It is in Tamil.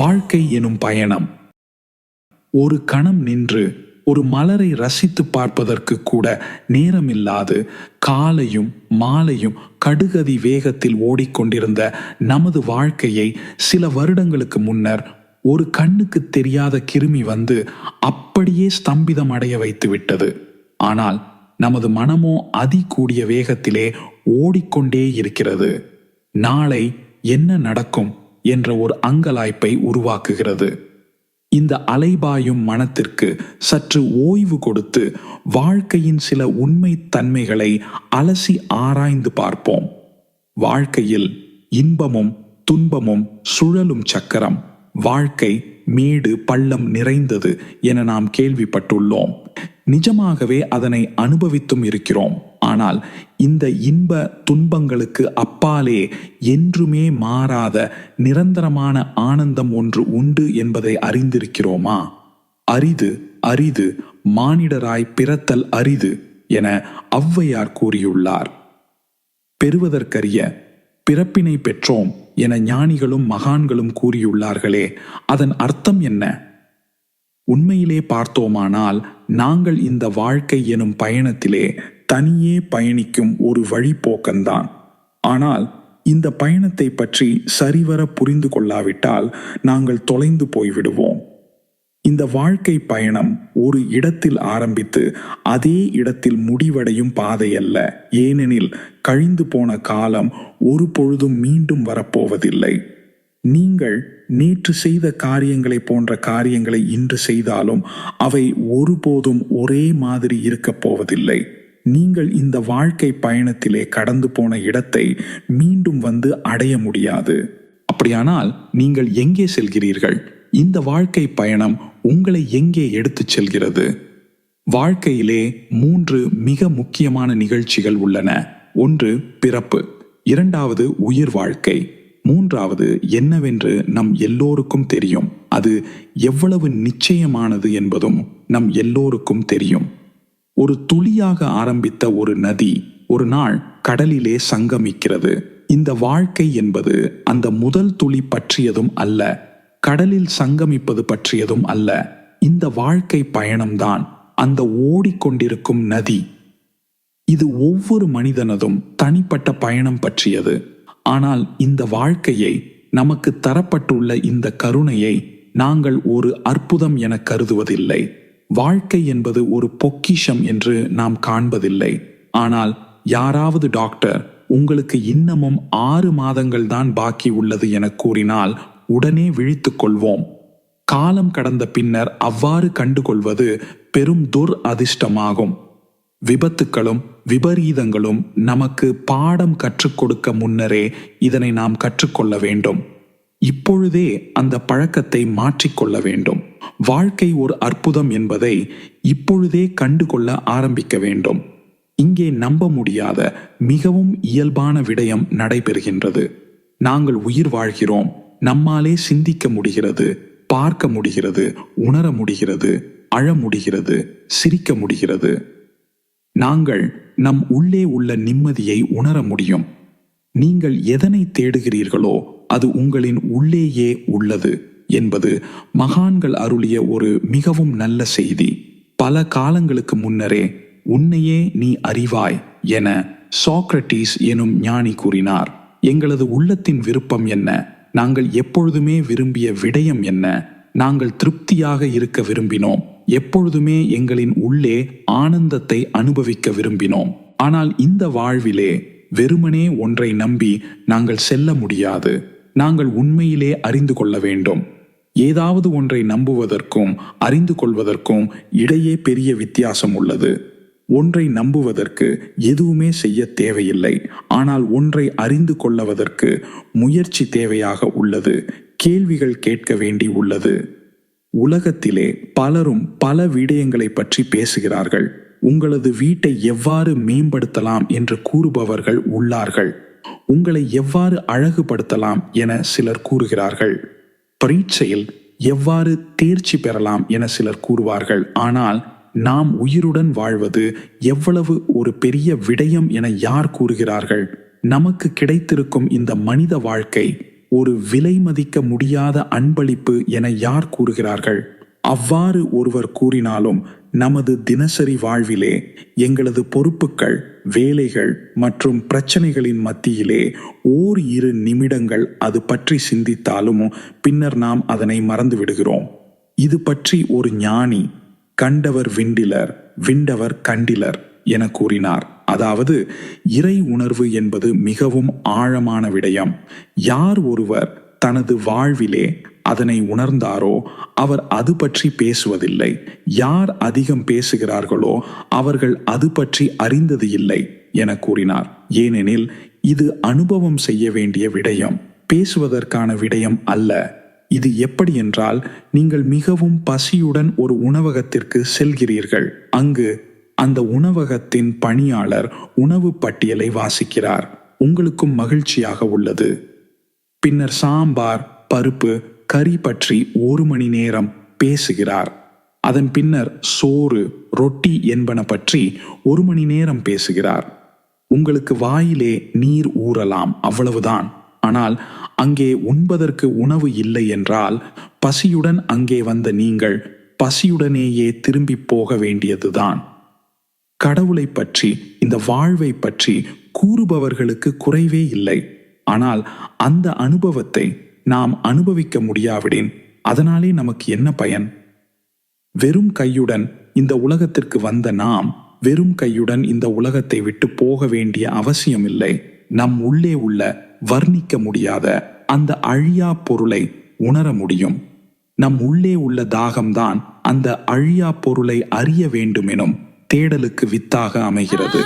வாழ்க்கை எனும் பயணம். ஒரு கணம் நின்று ஒரு மலரை ரசித்து பார்ப்பதற்கு கூட நேரமில்லாது காலையும் மாலையும் கடுகதி வேகத்தில் ஓடிக்கொண்டிருந்த நமது வாழ்க்கையை சில வருடங்களுக்கு முன்னர் ஒரு கண்ணுக்கு தெரியாத கிருமி வந்து அப்படியே ஸ்தம்பிதம் அடைய வைத்து விட்டது ஆனால் நமது மனமோ அதி கூடிய வேகத்திலே ஓடிக்கொண்டே இருக்கிறது. நாளை என்ன நடக்கும்? என்ற ஒரு அங்கலாய்ப்பை உருவாக்குகிறது. இந்த அலைபாயும் மனத்திற்கு சற்று ஓய்வு கொடுத்து வாழ்க்கையின் சில உண்மை தன்மைகளை அலசி ஆராய்ந்து பார்ப்போம். வாழ்க்கையில் இன்பமும் துன்பமும் சுழலும் சக்கரம் வாழ்க்கை மேடு பள்ளம் நிறைந்தது என நாம் கேள்விப்பட்டுள்ளோம். நிஜமாகவே அதனை அனுபவித்தும் இருக்கிறோம். ஆனால் இந்த இன்ப துன்பங்களுக்கு அப்பாலே என்றுமே மாறாத நிரந்தரமான ஆனந்தம் ஒன்று உண்டு என்பதை அறிந்திருக்கிறோமா? அரிது அரிது மானிடராய் பிறத்தல் அரிது என ஔவையார் கூறியுள்ளார். பெறுவதற்கரிய பிறப்பினை பெற்றோம் என ஞானிகளும் மகான்களும் கூறியுள்ளார்களே அதன் அர்த்தம் என்ன? உண்மையிலே பார்த்தோமானால் நாங்கள் இந்த வாழ்க்கை எனும் பயணத்திலே தனியே பயணிக்கும் ஒரு வழிபோக்கன்தான் ஆனால் இந்த பயணத்தை பற்றி சரிவர புரிந்து கொள்ளாவிட்டால் நாங்கள் தொலைந்து போய்விடுவோம். இந்த வாழ்க்கை பயணம் ஒரு இடத்தில் ஆரம்பித்து அதே இடத்தில் முடிவடையும் பாதை அல்ல ஏனெனில் கழிந்து போன காலம் ஒரு பொழுதும் மீண்டும் வரப்போவதில்லை. நீங்கள் நேற்று செய்த காரியங்களை போன்ற காரியங்களை இன்று செய்தாலும் அவை ஒருபோதும் ஒரே மாதிரி இருக்கப் போவதில்லை. நீங்கள் இந்த வாழ்க்கை பயணத்திலே கடந்து போன இடத்தை மீண்டும் வந்து அடைய முடியாது. அப்படியானால் நீங்கள் எங்கே செல்கிறீர்கள்? இந்த வாழ்க்கை பயணம் உங்களை எங்கே எடுத்துச் செல்கிறது? வாழ்க்கையிலே மூன்று மிக முக்கியமான நிகழ்ச்சிகள் உள்ளன. ஒன்று பிறப்பு. இரண்டாவது உயிர் வாழ்க்கை. மூன்றாவது என்னவென்று நம் எல்லோருக்கும் தெரியும். அது எவ்வளவு நிச்சயமானது என்பதும் நம் எல்லோருக்கும் தெரியும். ஒரு துளியாக ஆரம்பித்த ஒரு நதி ஒரு நாள் கடலிலே சங்கமிக்கிறது. இந்த வாழ்க்கை என்பது அந்த முதல் துளி பற்றியதும் அல்ல கடலில் சங்கமிப்பது பற்றியதும் அல்ல. இந்த வாழ்க்கை பயணம்தான் அந்த ஓடிக்கொண்டிருக்கும் நதி. இது ஒவ்வொரு மனிதனதும் தனிப்பட்ட பயணம் பற்றியது. ஆனால் இந்த வாழ்க்கையை நமக்கு தரப்பட்டுள்ள இந்த கருணையை நாங்கள் ஒரு அற்புதம் என கருதுவதில்லை. வாழ்க்கை என்பது ஒரு பொக்கிஷம் என்று நாம் காண்பதில்லை. ஆனால் யாராவது டாக்டர் உங்களுக்கு இன்னமும் ஆறு மாதங்கள் தான் பாக்கி உள்ளது என கூறினால் உடனே விழித்துக் கொள்வோம். காலம் கடந்த பின்னர் அவ்வாறு கண்டுகொள்வது பெரும் துர் அதிர்ஷ்டமாகும். விபத்துக்களும் விபரீதங்களும் நமக்கு பாடம் கற்றுக் கொடுக்க முன்னரே இதனை நாம் கற்றுக்கொள்ள வேண்டும். இப்பொழுதே அந்த பழக்கத்தை மாற்றிக்கொள்ள வேண்டும். வாழ்க்கை ஒரு அற்புதம் என்பதை இப்பொழுதே கண்டுகொள்ள ஆரம்பிக்க வேண்டும். இங்கே நம்ப முடியாத மிகவும் இயல்பான விடயம் நடைபெறுகின்றது. நாங்கள் உயிர் வாழ்கிறோம். நம்மாலே சிந்திக்க முடிகிறது பார்க்க முடிகிறது உணர முடிகிறது அழ முடிகிறது சிரிக்க முடிகிறது. நாங்கள் நம் உள்ளே உள்ள நிம்மதியை உணர முடியும். நீங்கள் எதனை தேடுகிறீர்களோ அது உங்களின் உள்ளேயே உள்ளது. என்பது மகான்கள் அருளிய ஒரு மிகவும் நல்ல செய்தி. பல காலங்களுக்கு முன்னரே உன்னையே நீ அறிவாய் என சாக்ரட்டிஸ் எனும் ஞானி கூறினார். எங்களது உள்ளத்தின் விருப்பம் என்ன? நாங்கள் எப்பொழுதுமே விரும்பிய விடயம் என்ன? நாங்கள் திருப்தியாக இருக்க விரும்பினோம். எப்பொழுதுமே எங்களின் உள்ளே ஆனந்தத்தை அனுபவிக்க விரும்பினோம். ஆனால் இந்த வாழ்விலே வெறுமனே ஒன்றை நம்பி நாங்கள் செல்ல முடியாது. நாங்கள் உண்மையிலே அறிந்து கொள்ள வேண்டும். ஏதாவது ஒன்றை நம்புவதற்கும் அறிந்து கொள்வதற்கும் இடையே பெரிய வித்தியாசம் உள்ளது. ஒன்றை நம்புவதற்கு எதுவுமே செய்ய தேவையில்லை. ஆனால் ஒன்றை அறிந்து கொள்ளவதற்கு முயற்சி தேவையாக உள்ளது. கேள்விகள் கேட்க வேண்டி உள்ளது. உலகத்திலே பலரும் பல விடயங்களை பற்றி பேசுகிறார்கள். உங்களது வீட்டை எவ்வாறு மேம்படுத்தலாம் என்று கூறுபவர்கள் உள்ளார்கள். உங்களை எவ்வாறு அழகுபடுத்தலாம் என சிலர் கூறுகிறார்கள். பரீட்சையில் எவ்வாறு தேர்ச்சி பெறலாம் என சிலர் கூறுவார்கள். ஆனால் நாம் உயிருடன் வாழ்வது எவ்வளவு ஒரு பெரிய விடயம் என யார் கூறுகிறார்கள்? நமக்கு கிடைத்திருக்கும் இந்த மனித வாழ்க்கை ஒரு விலை மதிக்க முடியாத அன்பளிப்பு என யார் கூறுகிறார்கள்? அவ்வாறு ஒருவர் கூறினாலும் நமது தினசரி வாழ்விலே எங்களது பொறுப்புகள் வேலைகள் மற்றும் பிரச்சனைகளின் மத்தியிலே ஓர் இரு நிமிடங்கள் அது பற்றி சிந்தித்தாலும் பின்னர் நாம் அதனை மறந்து விடுகிறோம். இது பற்றி ஒரு ஞானி கண்டவர் விண்டிலர் விண்டவர் கண்டிலர் என கூறினார். அதாவது இறை உணர்வு என்பது மிகவும் ஆழமான விடயம். யார் ஒருவர் தனது வாழ்விலே அதனை உணர்ந்தாரோ அவர் அது பற்றி பேசுவதில்லை. யார் அதிகம் பேசுகிறார்களோ அவர்கள் அது பற்றி அறிந்தது இல்லை என கூறினார். ஏனெனில் இது அனுபவம் செய்ய வேண்டிய விடயம். பேசுவதற்கான விடயம் அல்ல. இது எப்படி என்றால் நீங்கள் மிகவும் பசியுடன் ஒரு உணவகத்திற்கு செல்கிறீர்கள். அங்கு அந்த உணவகத்தின் பணியாளர் உணவு பட்டியலை வாசிக்கிறார். உங்களுக்கும் மகிழ்ச்சியாக உள்ளது. பின்னர் சாம்பார் பருப்பு கறி பற்றி ஒரு மணி நேரம் பேசுகிறார். அதன் பின்னர் சோறு ரொட்டி என்பன பற்றி ஒரு மணி நேரம் பேசுகிறார். உங்களுக்கு வாயிலே நீர் ஊறலாம் அவ்வளவுதான். ஆனால் அங்கே உண்பதற்கு உணவு இல்லை என்றால் பசியுடன் அங்கே வந்த நீங்கள் பசியுடனேயே திரும்பி போக வேண்டியதுதான். கடவுளை பற்றி இந்த வாழ்வை பற்றி கூறுபவர்களுக்கு குறைவே இல்லை. ஆனால் அந்த அனுபவத்தை நாம் அனுபவிக்க முடியாவிடின் அதனாலே நமக்கு என்ன பயன்? வெறும் கையுடன் இந்த உலகத்திற்கு வந்த நாம் வெறும் கையுடன் இந்த உலகத்தை விட்டு போக வேண்டிய அவசியமில்லை. நம் உள்ளே உள்ள வர்ணிக்க முடியாத அந்த அழியா பொருளை உணர முடியும். நம் உள்ளே உள்ள தாகம்தான் அந்த அழியா பொருளை அறிய வேண்டுமெனும் தேடலுக்கு வித்தாக அமைகிறது.